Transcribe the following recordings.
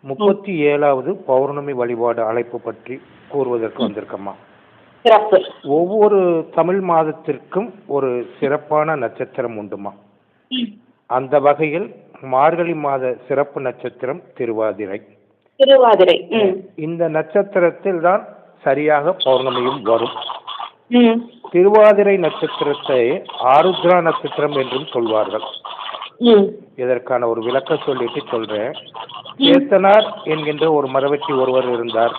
முப்பத்தி ஏழாவது பௌர்ணமி வழிபாடு அழைப்பு பற்றி கூறுவதற்கு வந்திருக்கம்மா. ஒவ்வொரு தமிழ் மாதத்திற்கும் ஒரு சிறப்பான நட்சத்திரம் உண்டுமா? அந்த வகையில் மார்கழி மாத சிறப்பு நட்சத்திரம் திருவாதிரை. திருவாதிரை. இந்த நட்சத்திரத்தில் தான் சரியாக பௌர்ணமியும் வரும். திருவாதிரை நட்சத்திரத்தை ஆருத்ரா நட்சத்திரம் என்றும் சொல்வார்கள். இதற்கான ஒரு விளக்கம் சொல்லிட்டு சொல்றேன். சேத்தனார் என்கின்ற ஒரு மரவெட்டி ஒருவர் இருந்தார்.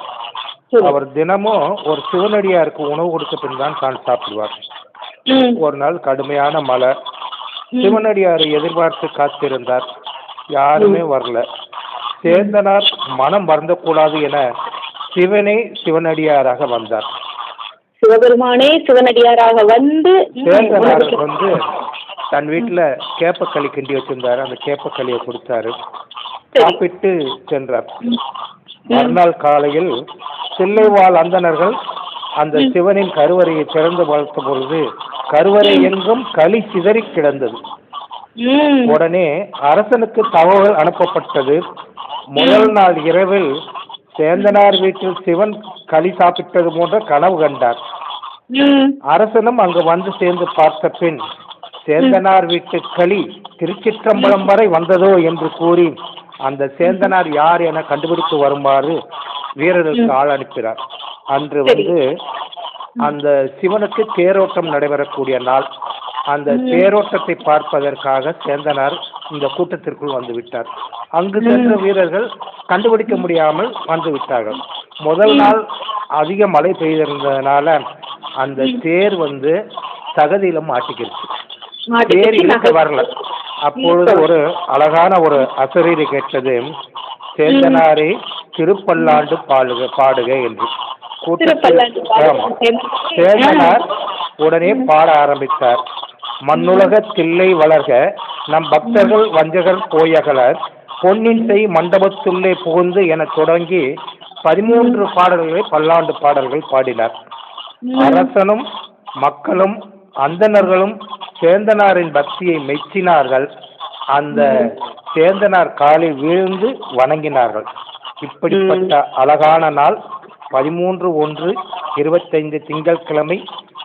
அவர் தினமும் ஒரு சிவனடியாருக்கு உணவு கொடுத்த பின் தான் தான் சாப்பிடுவார். ஒரு நாள் கடுமையான மழை. சிவனடியாரை எதிர்பார்த்து காத்திருந்தார். யாருமே வரல. சேந்தனார் மனம் வருந்தக்கூடாது என சிவனே சிவனடியாராக வந்தார். சிவபெருமானே சிவனடியாராக வந்து வந்து தன் வீட்டுல கேப்பக்களி கிண்டி வச்சிருந்தாரு. அந்த கேப்பக்களியை கொடுத்தாரு. சாப்பிட்டு சென்றார். மறுநாள் காலையில் தில்லைவாழ் அந்தணர்கள் அந்த சிவனின் கருவறையை திறந்து பார்த்த பொழுது கருவறை எங்கும் களி சிதறி கிடந்தது. உடனே அரசனுக்கு தகவல் அனுப்பப்பட்டது. முதல் நாள் இரவில் சேந்தனார் வீட்டில் சிவன் களி சாப்பிட்டது போன்ற கனவு கண்டார். அரசனும் அங்கு வந்து சேர்ந்து பார்த்த பின் சேந்தனார் வீட்டு களி திருச்சிற்றம்பலம் வரை வந்ததோ என்று கூறி அந்த சேந்தனார் யார் என கண்டுபிடித்து வருமாறு வீரர்களுக்கு ஆள் அனுப்பினார். அன்று வந்து அந்த சிவனுக்கு தேரோட்டம் நடைபெறக்கூடிய நாள். அந்த தேரோட்டத்தை பார்ப்பதற்காக சேந்தனார் இந்த கூட்டத்திற்குள் வந்து விட்டார். அங்கு சென்ற வீரர்கள் கண்டுபிடிக்க முடியாமல் வந்து விட்டார்கள். முதல் நாள் அதிக மழை பெய்திருந்ததுனால அந்த தேர் வந்து தகதியில மாட்டிக்கிருச்சு. தேர் இழுக்க வரல. அப்பொழுது ஒரு அழகான ஒரு அசரீரி கேட்டது சேந்தனாரே திருப்பல்லாண்டு பாடுக பாடுக என்று. சேந்தனார். உடனே பாட ஆரம்பித்தார். மண்ணுலக தில்லை வளர்க நம் பக்தர்கள் வஞ்சகர் போயகலர் பொன்னின் செய் மண்டபத்துள்ளே புகுந்து என தொடங்கி பதிமூன்று பாடல்களை பல்லாண்டு பாடல்கள் பாடினார். அரசனும் மக்களும் அந்தணர்களும் சேந்தனாரின் பக்தியை மெச்சினார்கள். அந்த சேந்தனார் காலில் வீழ்ந்து வணங்கினார்கள். இப்படிப்பட்ட அழகான நாள் பதிமூன்று ஒன்று இருபத்தைந்து திங்கட்கிழமை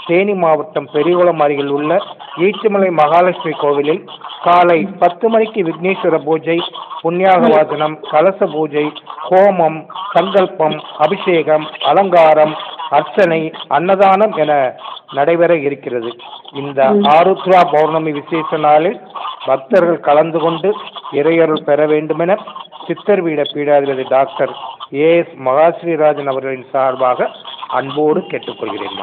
தேனி மாவட்டம் பெரியகுளம் அருகில் உள்ள ஈச்சமலை மகாலட்சுமி கோவிலில் காலை பத்து மணிக்கு விக்னேஸ்வர பூஜை புண்ணியாகவாசனம் கலச பூஜை ஹோமம் சங்கல்பம் அபிஷேகம் அலங்காரம் அர்ச்சனை அன்னதானம் என நடைபெற இருக்கிறது. இந்த ஆருத்ரா பௌர்ணமி விசேஷ நாளில் பக்தர்கள் கலந்து கொண்டு இறையருள் பெற வேண்டுமென சித்தர் வீட பீடாதிபதி டாக்டர் ஏ எஸ் மகாஸ்ரீராஜன் அவர்களின் சார்பாக அன்போடு கேட்டுக்கொள்கிறேன்.